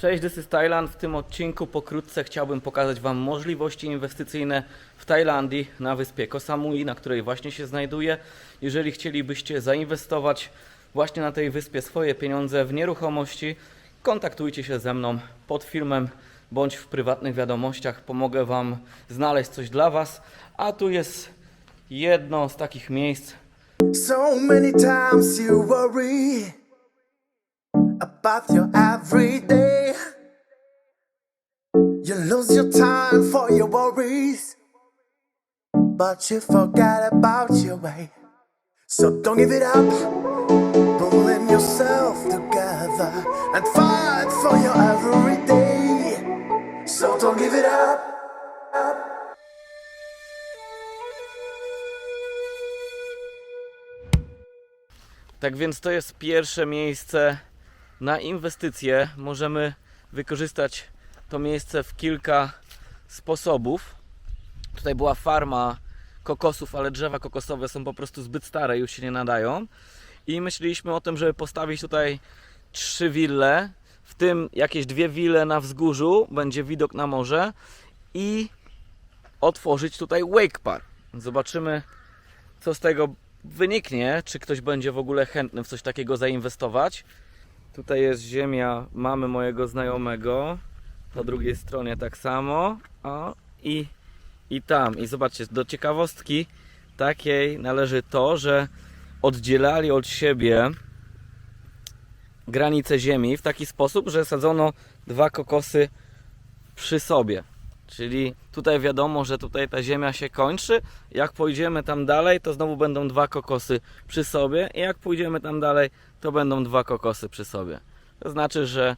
Cześć, this is Thailand. W tym odcinku pokrótce chciałbym pokazać Wam możliwości inwestycyjne w Tajlandii na wyspie Koh Samui, na której właśnie się znajduję. Jeżeli chcielibyście zainwestować właśnie na tej wyspie swoje pieniądze w nieruchomości, kontaktujcie się ze mną pod filmem bądź w prywatnych wiadomościach. Pomogę Wam znaleźć coś dla Was. A tu jest jedno z takich miejsc, So many times you worry about your everyday. You lose your time for your worries, but you forget about your way. So don't give it up, pulling yourself together and fight for your everyday. So don't give it up. Tak więc to jest pierwsze miejsce na inwestycje. Możemy wykorzystać to miejsce w kilka sposobów. Tutaj była farma kokosów, ale drzewa kokosowe są po prostu zbyt stare, już się nie nadają. I myśleliśmy o tym, żeby postawić tutaj trzy wille, w tym jakieś dwie wille na wzgórzu, będzie widok na morze i otworzyć tutaj wake park. Zobaczymy, co z tego wyniknie, czy ktoś będzie w ogóle chętny w coś takiego zainwestować. Tutaj jest ziemia mamy mojego znajomego, po drugiej stronie tak samo, o, i, i tam. I zobaczcie, do ciekawostki takiej należy to, że oddzielali od siebie granice ziemi w taki sposób, że sadzono dwa kokosy przy sobie. Czyli tutaj wiadomo, że tutaj ta ziemia się kończy. Jak pójdziemy tam dalej, to znowu będą dwa kokosy przy sobie. I jak pójdziemy tam dalej, to będą dwa kokosy przy sobie. To znaczy, że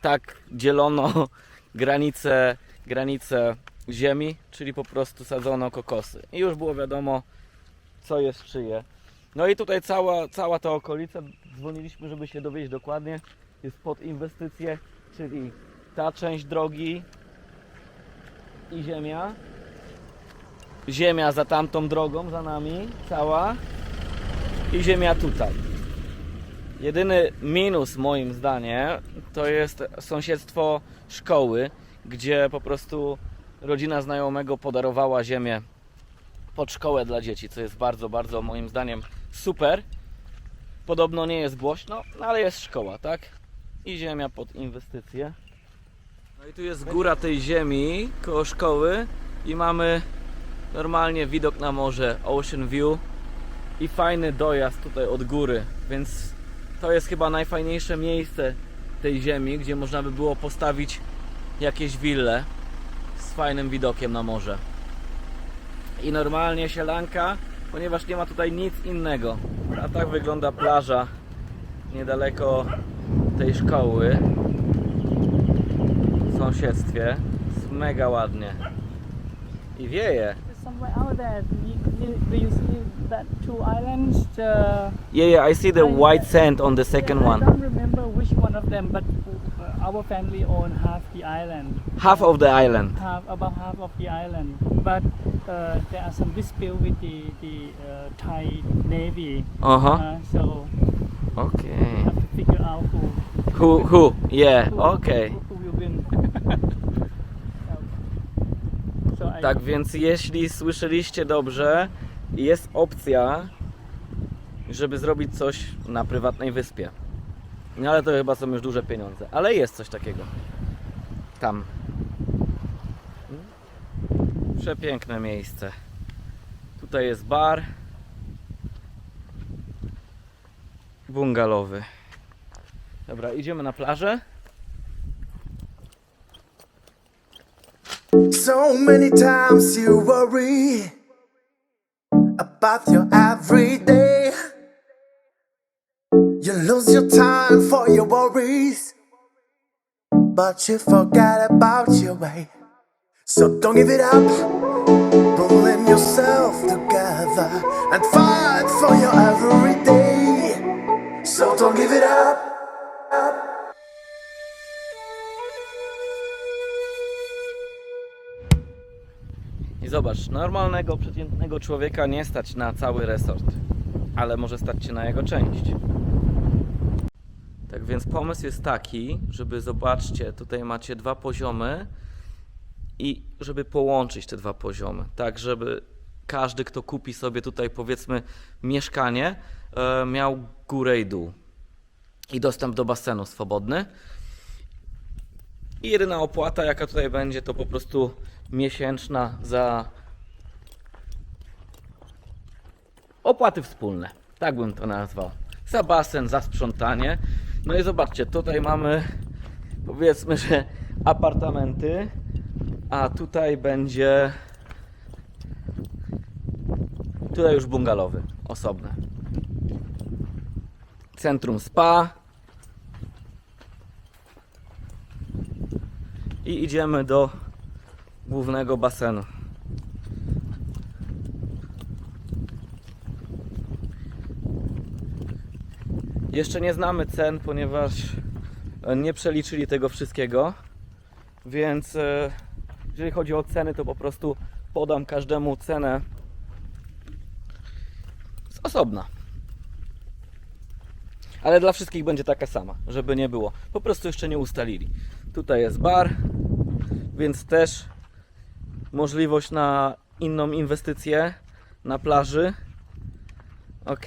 tak dzielono granice, granice ziemi, czyli po prostu sadzono kokosy. I już było wiadomo, co jest czyje. No i tutaj cała, cała ta okolica, dzwoniliśmy, żeby się dowiedzieć dokładnie, jest pod inwestycje, czyli ta część drogi, i ziemia. Ziemia za tamtą drogą, za nami, cała. I ziemia tutaj. Jedyny minus moim zdaniem to jest sąsiedztwo szkoły, gdzie po prostu rodzina znajomego podarowała ziemię pod szkołę dla dzieci, co jest bardzo, bardzo moim zdaniem super. Podobno nie jest głośno, no ale jest szkoła, tak? I ziemia pod inwestycje. No i tu jest góra tej ziemi koło szkoły i mamy normalnie widok na morze, ocean view i fajny dojazd tutaj od góry, więc to jest chyba najfajniejsze miejsce tej ziemi, gdzie można by było postawić jakieś wille z fajnym widokiem na morze. I normalnie sielanka, ponieważ nie ma tutaj nic innego. A tak wygląda plaża niedaleko tej szkoły w sąsiedztwie. Jest mega ładnie. I wieje. Somewhere out there. You, you, do you see that two islands? Uh, Yeah, yeah, I see the white sand on the second I one. I don't remember which one of them, but uh, our family own half the island. Half of the island. Half, about half of the island. But uh, there are some dispute with the, the uh, Thai Navy. Uh-huh. Uh, so Okay. have to figure out who, Who, who? Yeah, who, okay. who, Tak więc jeśli słyszeliście dobrze, jest opcja, żeby zrobić coś na prywatnej wyspie. No ale to chyba są już duże pieniądze. Ale jest coś takiego. Tam. Przepiękne miejsce. Tutaj jest bar. Bungalowy. Dobra, idziemy na plażę. So many times you worry about your everyday. You lose your time for your worries, but you forget about your way. So don't give it up, pulling yourself together and fight for your everyday. So don't give it up. I zobacz, normalnego, przeciętnego człowieka nie stać na cały resort, ale może stać się na jego część. Tak więc pomysł jest taki, żeby zobaczcie, tutaj macie dwa poziomy i żeby połączyć te dwa poziomy, tak żeby każdy, kto kupi sobie tutaj powiedzmy mieszkanie, e, miał górę i dół i dostęp do basenu swobodny. I jedyna opłata, jaka tutaj będzie, to po prostu miesięczna za opłaty wspólne. Tak bym to nazwał. Za basen, za sprzątanie. No i zobaczcie, tutaj mamy powiedzmy, że apartamenty, a tutaj będzie tutaj już bungalowy, osobne. Centrum spa. I idziemy do głównego basenu. Jeszcze nie znamy cen, ponieważ e, nie przeliczyli tego wszystkiego. Więc e, jeżeli chodzi o ceny, to po prostu podam każdemu cenę z osobna. Ale dla wszystkich będzie taka sama, żeby nie było. Po prostu jeszcze nie ustalili. Tutaj jest bar, więc też możliwość na inną inwestycję na plaży. Ok.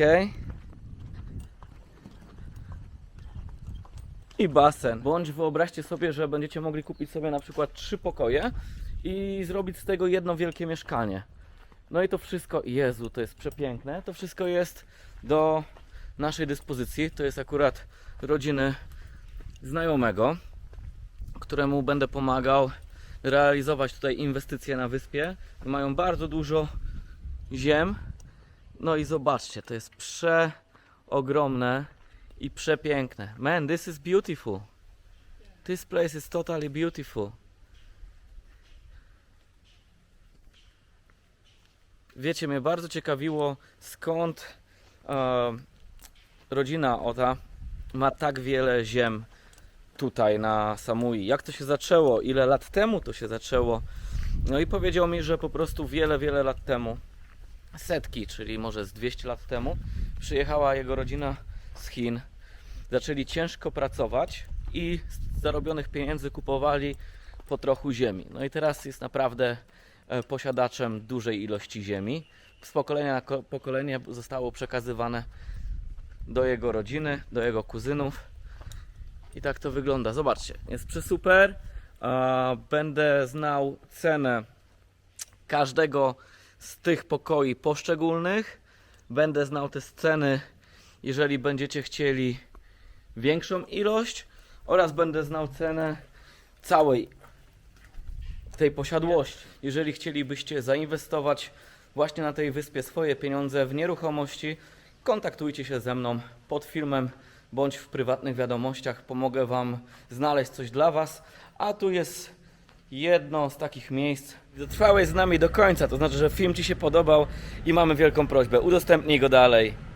I basen. Bądź wyobraźcie sobie, że będziecie mogli kupić sobie na przykład trzy pokoje i zrobić z tego jedno wielkie mieszkanie. No i to wszystko, Jezu, to jest przepiękne. To wszystko jest do naszej dyspozycji. To jest akurat rodziny znajomego, któremu będę pomagał realizować tutaj inwestycje na wyspie. Mają bardzo dużo ziem. No i zobaczcie, to jest przeogromne i przepiękne. Man, this is beautiful. This place is totally beautiful. Wiecie, mnie bardzo ciekawiło, skąd e, rodzina Ota ma tak wiele ziem tutaj na Samui. Jak to się zaczęło? Ile lat temu to się zaczęło? No i powiedział mi, że po prostu wiele, wiele lat temu, setki, czyli może z 200 lat temu, przyjechała jego rodzina z Chin. Zaczęli ciężko pracować i z zarobionych pieniędzy kupowali po trochu ziemi. No i teraz jest naprawdę e, posiadaczem dużej ilości ziemi. Z pokolenia na ko- pokolenie zostało przekazywane do jego rodziny, do jego kuzynów. I tak to wygląda. Zobaczcie, jest przesuper. Będę znał cenę każdego z tych pokoi poszczególnych. Będę znał te sceny, jeżeli będziecie chcieli większą ilość oraz będę znał cenę całej tej posiadłości. Jeżeli chcielibyście zainwestować właśnie na tej wyspie swoje pieniądze w nieruchomości, kontaktujcie się ze mną pod filmem bądź w prywatnych wiadomościach. Pomogę Wam znaleźć coś dla Was. A tu jest jedno z takich miejsc. Dotrwałeś z nami do końca, to znaczy, że film Ci się podobał i mamy wielką prośbę. Udostępnij go dalej.